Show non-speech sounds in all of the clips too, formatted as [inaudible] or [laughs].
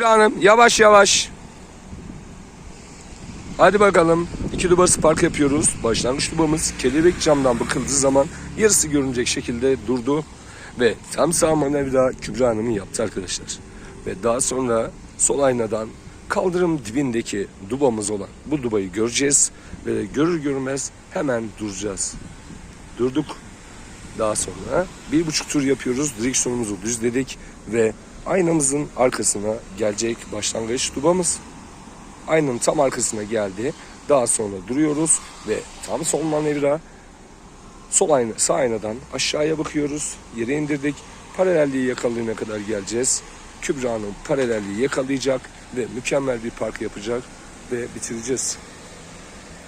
Kübra Hanım yavaş yavaş. Hadi bakalım. İki dubası park yapıyoruz. Başlangıç dubamız kelebek camdan bakıldığı zaman yarısı görünecek şekilde durdu. Ve tam sağ manevra Kübra Hanım'ın yaptı arkadaşlar. Ve daha sonra sol aynadan kaldırım dibindeki dubamız olan bu dubayı göreceğiz. Ve görür görmez hemen duracağız. Durduk. Daha sonra bir buçuk tur yapıyoruz. Direksiyonumuzu düzledik ve aynamızın arkasına gelecek başlangıç dubamız. Aynanın tam arkasına geldi. Daha sonra duruyoruz ve tam sol manevra sol ayna, sağ aynadan aşağıya bakıyoruz. Yere indirdik. Paralelliği yakalayana kadar geleceğiz. Kübra Hanım paralelliği yakalayacak ve mükemmel bir park yapacak ve bitireceğiz.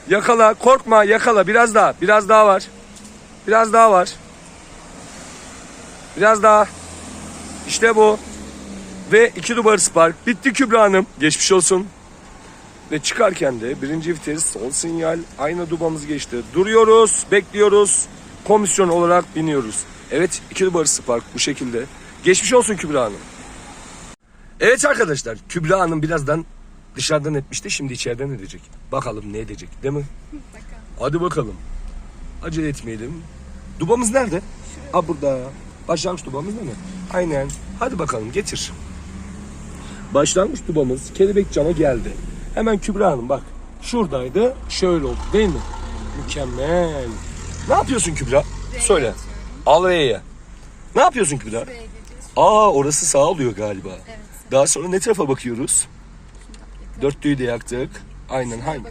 Yakala, korkma, yakala. Biraz daha, biraz daha var. Biraz daha var. Biraz daha. İşte bu. Ve iki dubar spark. Bitti Kübra Hanım. Geçmiş olsun. Ve çıkarken de birinci vites sol sinyal ayna dubamız geçti. Duruyoruz, bekliyoruz. Komisyon olarak biniyoruz. Evet iki dubar spark bu şekilde. Geçmiş olsun Kübra Hanım. Evet arkadaşlar Kübra Hanım birazdan dışarıdan etmişti şimdi içeriden edecek. Bakalım ne edecek değil mi? Hadi bakalım. Acele etmeyelim. Dubamız nerede? Ha burada. Başlangıç dubamız değil mi? Aynen. Hadi bakalım getir. Başlangıç dubamız kelebek cama geldi. Hemen Kübra Hanım bak. Şuradaydı. Şöyle oldu değil mi? Mükemmel. Ne yapıyorsun Kübra? Söyle. Al R'ye. Ne yapıyorsun Kübra? Aa orası sağ oluyor galiba. Daha sonra ne tarafa bakıyoruz? Dörtlüyü de yaktık. Aynen hangi?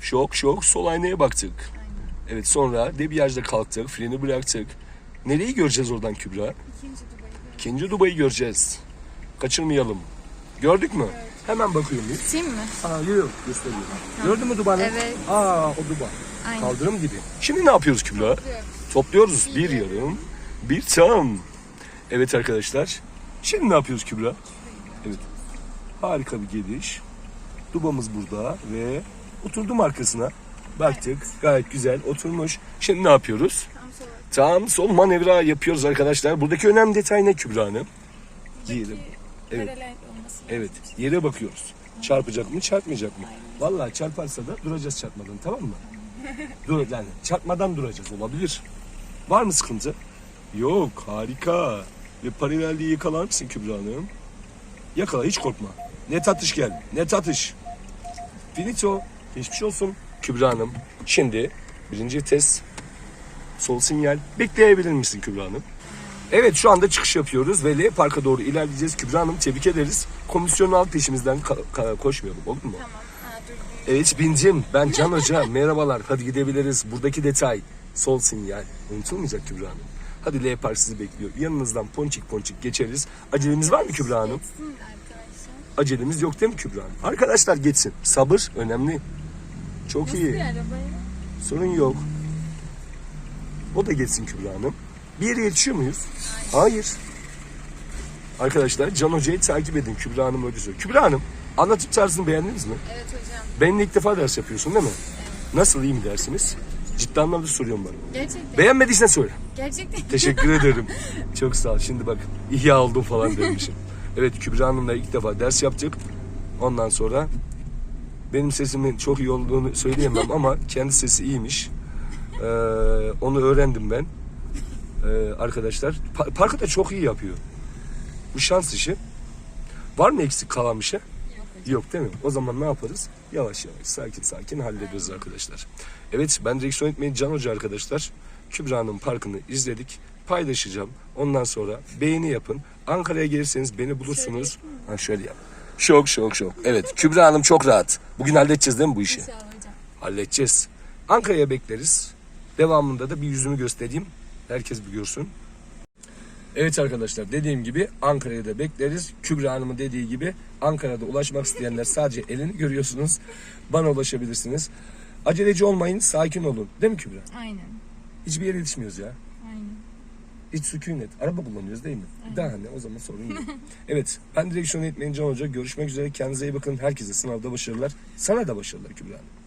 Şok şok sol aynaya baktık. Aynen. Evet sonra debriyajda kalktık. Freni bıraktık. Nereyi göreceğiz oradan Kübra? İkinci Dubai'yi göreceğiz. Kaçırmayalım. Gördük mü? Hemen bakıyor muyuz? Sim mi? Aa yok gösteriyor. Gördün mü Dubai'ni? Evet. Aa o Dubai. Aynen. Kaldırım gibi. Şimdi ne yapıyoruz Kübra? Topluyoruz. Topluyoruz. Bir yarım, bir tam. Evet arkadaşlar. Şimdi ne yapıyoruz Kübra? Evet. Harika bir geliş. Dubamız burada ve oturdum arkasına. Baktık. Gayet güzel oturmuş. Şimdi ne yapıyoruz? Tam sol manevra yapıyoruz arkadaşlar. Buradaki önemli detay ne Kübra Hanım? Yere, Evet. Evet, yere bakıyoruz. Çarpacak mı, çarpmayacak mı? Vallahi çarparsa da duracağız çarpmadan, tamam mı? [laughs] Dur, yani çarpmadan duracağız, olabilir. Var mı sıkıntı? Yok, harika. Ve paralelliği yakalar mısın Kübra Hanım? Yakala, hiç korkma. Net atış gel, net atış. Finito, geçmiş olsun Kübra Hanım. Şimdi birinci vites, sol sinyal. Bekleyebilir misin Kübra Hanım? Evet şu anda çıkış yapıyoruz ve L Park'a doğru ilerleyeceğiz. Kübra Hanım tebrik ederiz. Komisyonu al peşimizden koşmayalım olur mu? Tamam. Ha, dur. Evet bincim ben Can Hoca [laughs] merhabalar hadi gidebiliriz. Buradaki detay sol sinyal unutulmayacak Kübra Hanım. Hadi L Park sizi bekliyor. Yanınızdan ponçik ponçik geçeriz. Acelemiz var mı Kübra Hanım? Acelemiz yok değil mi Kübra Hanım? Arkadaşlar geçsin. Sabır önemli. Çok Nasıl iyi. Sorun yok. O da geçsin Kübra Hanım. Bir yere yetişiyor muyuz? Hayır. Arkadaşlar Can Hoca'yı takip edin. Kübra Hanım öyle söylüyor. Kübra Hanım anlatım tarzını beğendiniz mi? Evet hocam. Benimle ilk defa ders yapıyorsun değil mi? Nasıl iyi mi dersiniz? Ciddi anlamda soruyorum bana. Gerçekten. Beğenmediysen söyle. Gerçekten. Teşekkür [laughs] ederim. Çok sağ ol. Şimdi bak ihya oldum falan demişim. Evet Kübra Hanım'la ilk defa ders yaptık. Ondan sonra benim sesimin çok iyi olduğunu söyleyemem ama kendi sesi iyiymiş. Ee, onu öğrendim ben. Ee, arkadaşlar. Pa- parkı da çok iyi yapıyor. Bu şans işi. Var mı eksik kalan bir şey? Yok değil mi? O zaman ne yaparız? Yavaş yavaş, sakin sakin hallederiz arkadaşlar. Evet, ben direksiyon etmeyi Can Hoca arkadaşlar. Kübra'nın parkını izledik. Paylaşacağım. Ondan sonra beğeni yapın. Ankara'ya gelirseniz beni bulursunuz. Ha şöyle yap. Şok şok şok. Evet, Kübra Hanım çok rahat. Bugün halledeceğiz değil mi bu işi? İnşallah hocam. Halledeceğiz. Ankara'ya bekleriz. Devamında da bir yüzümü göstereyim. Herkes bir görsün. Evet arkadaşlar dediğim gibi Ankara'ya da bekleriz. Kübra Hanım'ın dediği gibi Ankara'da ulaşmak isteyenler sadece elini görüyorsunuz. Bana ulaşabilirsiniz. Aceleci olmayın, sakin olun. Değil mi Kübra? Aynen. Hiçbir yere yetişmiyoruz ya. Aynen. Hiç sükunet. Araba kullanıyoruz değil mi? Daha ne? O zaman sorun yok. [laughs] evet. Ben direksiyon eğitmeni Can Hoca. Görüşmek üzere. Kendinize iyi bakın. Herkese sınavda başarılar. Sana da başarılar Kübra Hanım.